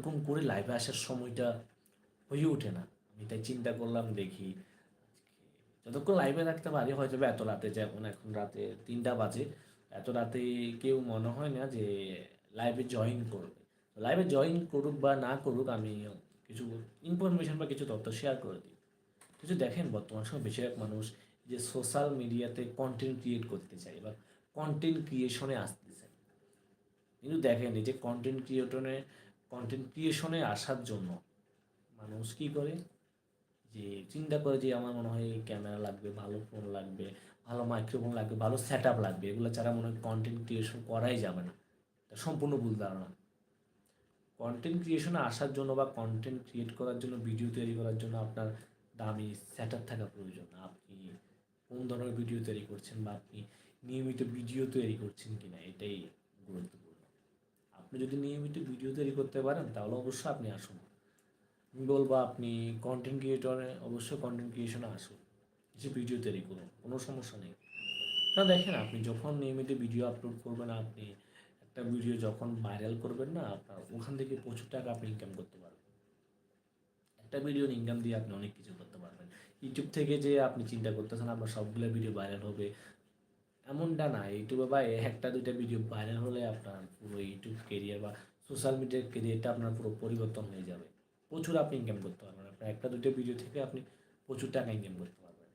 ওরকম করে লাইভে আসার সময়টা হয়ে ওঠে না। আমি তাই চিন্তা করলাম, দেখি যতক্ষণ লাইভে থাকতে পারি, হয়তো এত রাতে যেমন এখন রাতে তিনটা বাজে। এত রাতে কেউ মনে হয় না যে লাইভে জয়েন করবে। লাইভে জয়েন করুক বা না করুক, আমি কিছু ইনফরমেশন বা কিছু তথ্য শেয়ার করে দিই। কিছু দেখেন, বর্তমান সময় বেশিরভাগ মানুষ যে সোশ্যাল মিডিয়াতে কন্টেন্ট ক্রিয়েট করতে চায় বা কন্টেন্ট ক্রিয়েশনে আসতে চায়। কিন্তু দেখেন, এই যে কন্টেন্ট ক্রিয়েটনে কন্টেন্ট ক্রিয়েশনে আসার জন্য। মানুষ কী করে? যে চিন্তা করে যে আমার মনে হয় ক্যামেরা লাগবে, ভালো ফোন লাগবে, ভালো মাইক্রোফোন লাগবে, ভালো সেট লাগবে, এগুলো ছাড়া মনে হয় কন্টেন্ট ক্রিয়েশন করাই যাবে না। এটা সম্পূর্ণ ভুল ধারণা। কন্টেন্ট ক্রিয়েশনে আসার জন্য বা কন্টেন্ট ক্রিয়েট করার জন্য ভিডিও তৈরি করার জন্য আপনার দামি সেট থাকা প্রয়োজন। আপনি কোন ধরনের ভিডিও তৈরি করছেন বা আপনি নিয়মিত ভিডিও তৈরি করছেন কিনা, এটাই গুরুত্বপূর্ণ। আপনি যদি নিয়মিত ভিডিও তৈরি করতে পারেন, তাহলে অবশ্যই আপনি আসুন। আমি বলব আপনি কন্টেন্ট ক্রিয়েটরে অবশ্যই কন্টেন্ট ক্রিয়েশনে আসুন। কিছু ভিডিও তৈরি করুন, কোনো সমস্যা নেই। না দেখেন, আপনি যখন নিয়মিত ভিডিও আপলোড করবেন, আপনি একটা ভিডিও যখন ভাইরাল করবেন না, আপনার ওখান থেকে প্রচুর টাকা আপনি ইনকাম করতে পারবেন। একটা ভিডিওর ইনকাম দিয়ে আপনি অনেক কিছু করতে পারবেন। ইউটিউব থেকে যে আপনি চিন্তা করতেছেন, আপনার সবগুলো ভিডিও ভাইরাল হবে এমনটা না, ইউটিউবে বা একটা দুইটা ভিডিও ভাইরাল হলে আপনার পুরো ইউটিউব কেরিয়ার বা সোশ্যাল মিডিয়ার কেরিয়ারটা আপনার পুরো পরিবর্তন হয়ে যাবে। প্রচুর আপনি ইনকাম করতে পারবেন। আপনার একটা দুটো ভিডিও থেকে আপনি প্রচুর টাকা ইনকাম করতে পারবেন।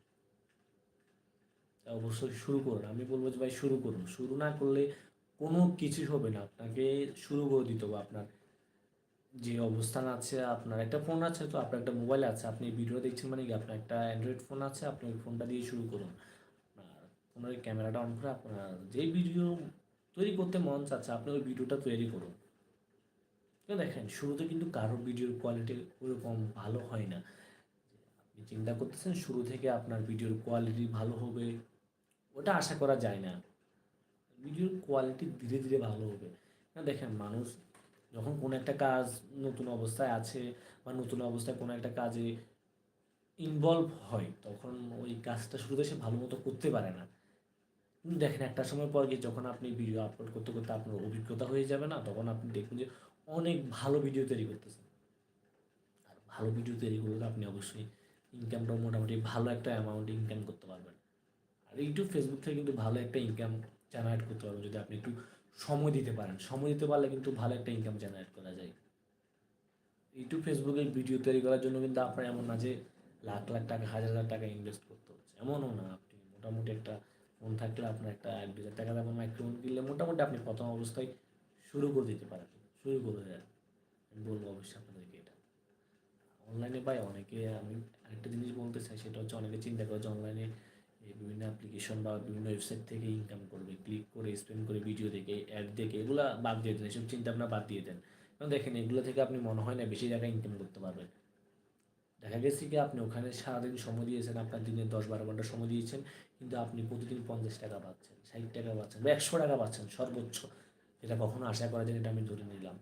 অবশ্যই শুরু করুন। আমি বলব যে ভাই, শুরু করুন। শুরু না করলে কোনো কিছু হবে না। আপনাকে শুরু করে দিতে হবে। আপনার যে অবস্থান আছে, আপনার একটা ফোন আছে, তো আপনার একটা মোবাইল আছে। আপনি ভিডিও দেখছেন মানে কি? আপনার একটা অ্যান্ড্রয়েড ফোন আছে। আপনি ওই ফোনটা দিয়ে শুরু করুন। আপনার ক্যামেরাটা অন করে আপনার যেই ভিডিও তৈরি করতে মন চাচ্ছে, আপনি ওই ভিডিওটা তৈরি করুন। দেখেন, শুরুতে কিন্তু কারোর ভিডিওর কোয়ালিটি ওরকম ভালো হয় না। আপনি চিন্তা করতেছেন, শুরু থেকে আপনার ভিডিওর কোয়ালিটি ভালো হবে, ওটা আশা করা যায় না। ভিডিওর কোয়ালিটি ধীরে ধীরে ভালো হবে। না, দেখেন, মানুষ যখন কোনো একটা কাজ নতুন অবস্থায় আছে বা নতুন অবস্থায় কোনো একটা কাজে ইনভলভ হয়, তখন ওই কাজটা শুরুতে সে ভালো মতো করতে পারে না। দেখেন একটা সময় পর গিয়ে যখন আপনি ভিডিও আপলোড করতে করতে আপনার অভিজ্ঞতা হয়ে যাবে না, তখন আপনি দেখবেন যে অনেক ভালো ভিডিও তৈরি করতেছেন। আর ভালো ভিডিও তৈরি করলে আপনি অবশ্যই ইনকামটা মোটামুটি ভালো একটা অ্যামাউন্ট ইনকাম করতে পারবেন। আর ইউটিউব ফেসবুক থেকে কিন্তু ভালো একটা ইনকাম জেনারেট করতে পারবেন যদি আপনি একটু সময় দিতে পারেন। সময় দিতে পারলে কিন্তু ভালো একটা ইনকাম জেনারেট করা যায়। ইউটিউব ফেসবুকে ভিডিও তৈরি করার জন্য কিন্তু আপনার এমন না যে লাখ লাখ টাকা, হাজার হাজার টাকা ইনভেস্ট করতে হচ্ছে। এমনও না, আপনি মোটামুটি একটা ফোন থাকলে আপনার একটা এক দু হাজার টাকা দামের মাইক্রোফোন কিনলে মোটামুটি আপনি প্রথম অবস্থায় শুরু করে দিতে পারেন। শুরু করে দেন। আমি বলব অবশ্যই আপনাদেরকে এটা। অনলাইনে পাই অনেকে, আমি আরেকটা জিনিস বলতে চাই, সেটা হচ্ছে অনেকে চিন্তা করে যে অনলাইনে বিভিন্ন অ্যাপ্লিকেশন বা বিভিন্ন ওয়েবসাইট থেকে ইনকাম করবে। ক্লিক করে স্পেন্ড করে ভিডিও দেখে অ্যাড দেখে, এগুলো বাদ দিয়ে দেন। এসব চিন্তা ভাবনা বাদ দিয়ে দেন। দেখেন, এগুলো থেকে আপনি মনে হয় না বেশি টাকা ইনকাম করতে পারবেন। দেখা গেছে কি আপনি ওখানে সারাদিন সময় দিয়েছেন, আপনার দিনে দশ বারো ঘণ্টা সময় দিয়েছেন, কিন্তু আপনি প্রতিদিন পঞ্চাশ টাকা পাচ্ছেন, ষাট টাকা পাচ্ছেন বা একশো টাকা পাচ্ছেন সর্বোচ্চ। এটা কখনো আশা করা যায় এটা আমি ধরে নিলাম।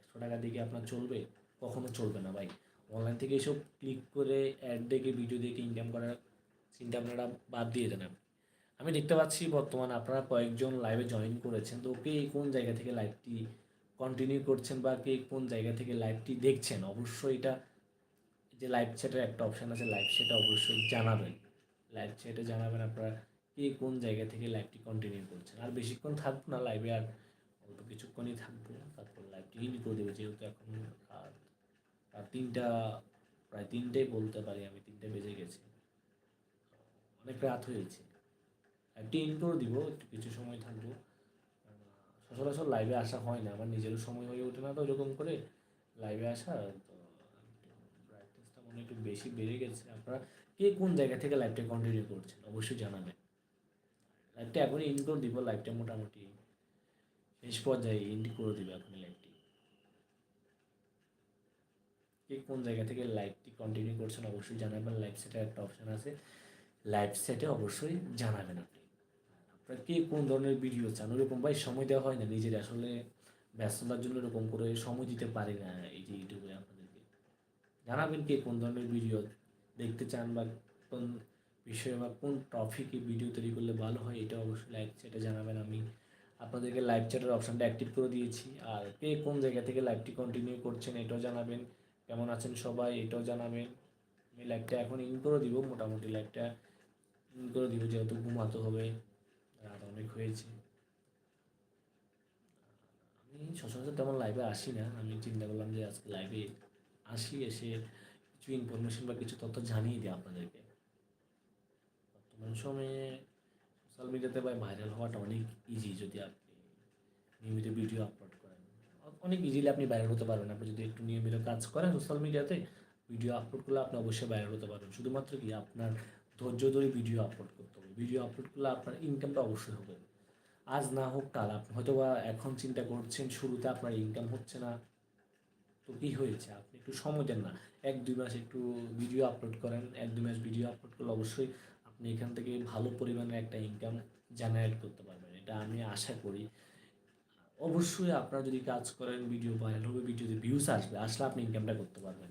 একশো টাকা দিকে আপনার চলবে? কখনো চলবে না ভাই। অনলাইন থেকে এসব ক্লিক করে অ্যাড দেখে ভিডিও দেখে ইনকাম করার চিন্তা আপনারা বাদ দিয়ে দেন আমি দেখতে পাচ্ছি বর্তমানে আপনারা কয়েকজন লাইভে জয়েন করেছেন, তো কে কোন জায়গা থেকে লাইভটি কন্টিনিউ করছেন বা কে কোন জায়গা থেকে লাইভটি দেখছেন? অবশ্যই এটা যে লাইভ চ্যাটের একটা অপশান আছে লাইভ সেটা অবশ্যই জানাবেন। লাইভ চ্যাটে জানাবেন আপনারা কে কোন জায়গা থেকে লাইভটি কন্টিনিউ করছেন। আর বেশিক্ষণ থাকব না লাইভে আর অল্প কিছুক্ষণই থাকব, তারপর লাইভটি হিন্দি করে দেবো। যেহেতু এখন আর তিনটা, প্রায় তিনটেই বলতে পারি আমি, তিনটে বেজে গেছি। অনেক রাত হয়েছে। লাইভটি ইন করে দিব, একটু কিছু সময় থাকব। সচরাচর লাইভে আসা হয় না, আমার নিজেরও সময় হয়ে ওঠে না তো ওরকম করে। লাইভে আসা, তো হয় একটু বেশি বেড়ে গেছে আপনারা কে কোন জায়গা থেকে লাইভটা কন্টিনিউ করছেন, অবশ্যই জানাবেন। লাইভটা এখনই ইন করে দিব লাইভটা মোটামুটি শেষ পর্যায়ে ইন্ড করে দিবে এখনই লাইভটি কে কোন জায়গা থেকে লাইভটি কন্টিনিউ করছেন অবশ্যই জানাবেন লাইভ সেটের একটা অপশান আছে লাইভ সেটে অবশ্যই জানাবেন আপনি। আপনার কে কোন ধরনের ভিডিও চান, ওরকম ভাই সময় দেওয়া হয় না, নিজের আসলে ব্যস্ততার জন্য এরকম করে সময় দিতে পারি না এই যে ইউটিউবে আপনাদেরকে জানাবেন কে কোন ধরনের ভিডিও দেখতে চান বা কোন বিষয়ে বা কোন টপিকে ভিডিও তৈরি করলে ভালো হয়, এটা অবশ্যই লাইভ সেটে জানাবেন আমি। আপনাদেরকে লাইভ চ্যাটের অপশানটা অ্যাক্টিভ করে দিয়েছি। আর কে কোন জায়গা থেকে লাইভটি কন্টিনিউ করছেন, এটাও জানাবেন। কেমন আছেন সবাই, এটাও জানাবেন। আমি লাইভটা এখন ইন করে দিব, মোটামুটি লাইভটা ইন করে দিব, যেহেতু ঘুমাতে হবে, রাত অনেক হয়েছে। আমি সচরাচর তেমন লাইভে আসি না, আমি চিন্তা করলাম যে আজকে লাইভে আসি এসে কিছু ইনফরমেশন বা কিছু তথ্য জানিয়ে দিই আপনাদেরকে। বর্তমান সময়ে সোশ্যাল মিডিয়াতে বা ভাইরাল হওয়াটা অনেক ইজি যদি আপনি নিয়মিত ভিডিও আপলোড করেন। অনেক ইজিলি আপনি ভাইরাল হতে পারবেন। আপনি যদি একটু নিয়মিত কাজ করেন সোশ্যাল মিডিয়াতে ভিডিও আপলোড করলে আপনি অবশ্যই ভাইরাল হতে পারবেন। শুধুমাত্র কি আপনার ধৈর্য ধরে ভিডিও আপলোড করতে হবে। ভিডিও আপলোড করলে আপনার ইনকামটা অবশ্যই হবে। আজ না হোক কাল। আপনি হয়তো বা এখন চিন্তা করছেন, শুরুতে আপনার ইনকাম হচ্ছে না। তো কী হয়েছে? আপনি একটু সময় দেন না। এক, দুই মাস একটু ভিডিও আপলোড করেন। এক, দুই মাস ভিডিও আপলোড করলে অবশ্যই আপনি এখান থেকে ভালো পরিমাণে একটা ইনকাম জেনারেট করতে পারবেন। এটা আমি আশা করি। অবশ্যই আপনারা যদি কাজ করেন ভিডিও ভাইরাল হবে ভিডিওতে ভিউজ আসবে, আসলে আপনি ইনকামটা করতে পারবেন।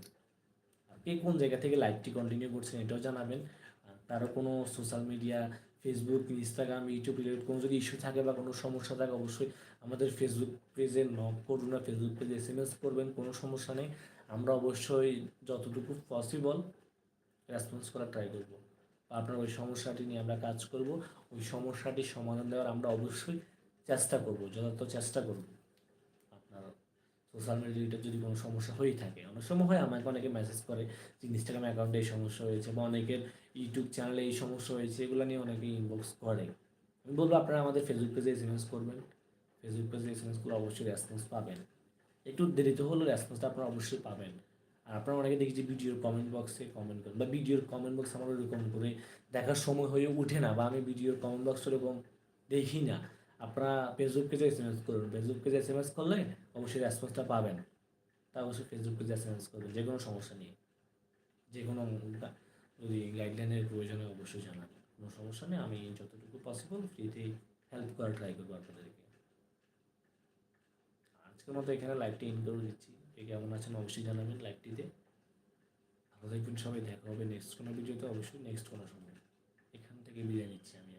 কে কোন জায়গা থেকে লাইভটি কন্টিনিউ করছেন এটাও জানাবেন। আর তারও কোনো social media Facebook Instagram YouTube related কোনো যদি ইস্যু থাকে বা কোনো সমস্যা থাকে, অবশ্যই আমাদের ফেসবুক পেজে নক করুন না। ফেসবুক পেজে এস এম এস করবেন, কোনো সমস্যা নেই। আমরা অবশ্যই যতটুকু পসিবল রেসপন্স করার ট্রাই করব। আপনার ওই সমস্যাটি নিয়ে আমরা কাজ করব। ওই সমস্যাটি সমাধান দেওয়ার আমরা অবশ্যই চেষ্টা করব, যথার্থ চেষ্টা করব। সোশ্যাল মিডিয়াতে যদি কোনো সমস্যা হয়েই থাকে। অনেক সময় হয় আমাকে অনেকে মেসেজ করে যে ইনস্টাগ্রাম অ্যাকাউন্টে এই সমস্যা হয়েছে বা অনেকের ইউটিউব চ্যানেলে এই সমস্যা হয়েছে, এগুলো নিয়ে অনেকে ইনবক্স করে। আমি বলব আপনারা আমাদের ফেসবুক পেজে এস এম এস করবেন। ফেসবুক পেজে এস এম এসগুলো অবশ্যই রেসপন্স পাবেন। একটু দেরিতে হলেও রেসপন্সটা আপনারা অবশ্যই পাবেন। আর আপনারা অনেকে দেখি যে ভিডিওর কমেন্ট বক্সে কমেন্ট করেন বা ভিডিওর কমেন্ট বক্স আমার ওরকম করে দেখার সময় হয়ে ওঠে না বা আমি ভিডিওর কমেন্ট বক্স ওরকম দেখি না। আপনারা ফেসবুক পেজে এস এম এস করুন। ফেসবুক পেজে এস এম এস করলে অবশ্যই রেসপন্সটা পাবেন। তা অবশ্যই ফেসবুক পেজে এস এম এস করবেন, যে কোনো সমস্যা নেই। যে কোনো যদি গাইডলাইনের প্রয়োজনে অবশ্যই জানাবেন। কোনো সমস্যা নেই, আমি যতটুকু পসিবল ফ্রিতে হেল্প করার ট্রাই করব আপনাদেরকে। আজকের মতো এখানে লাইভটি ইন করে দিচ্ছি। কে কেমন আছেন অবশ্যই জানাবেন লাইভটিতে ভালো থাকবেন সবাই, দেখা হবে নেক্সট কোনো ভিডিওতে, অবশ্যই নেক্সট কোনো সময়। এখান থেকে বিদায় নিচ্ছি আমি।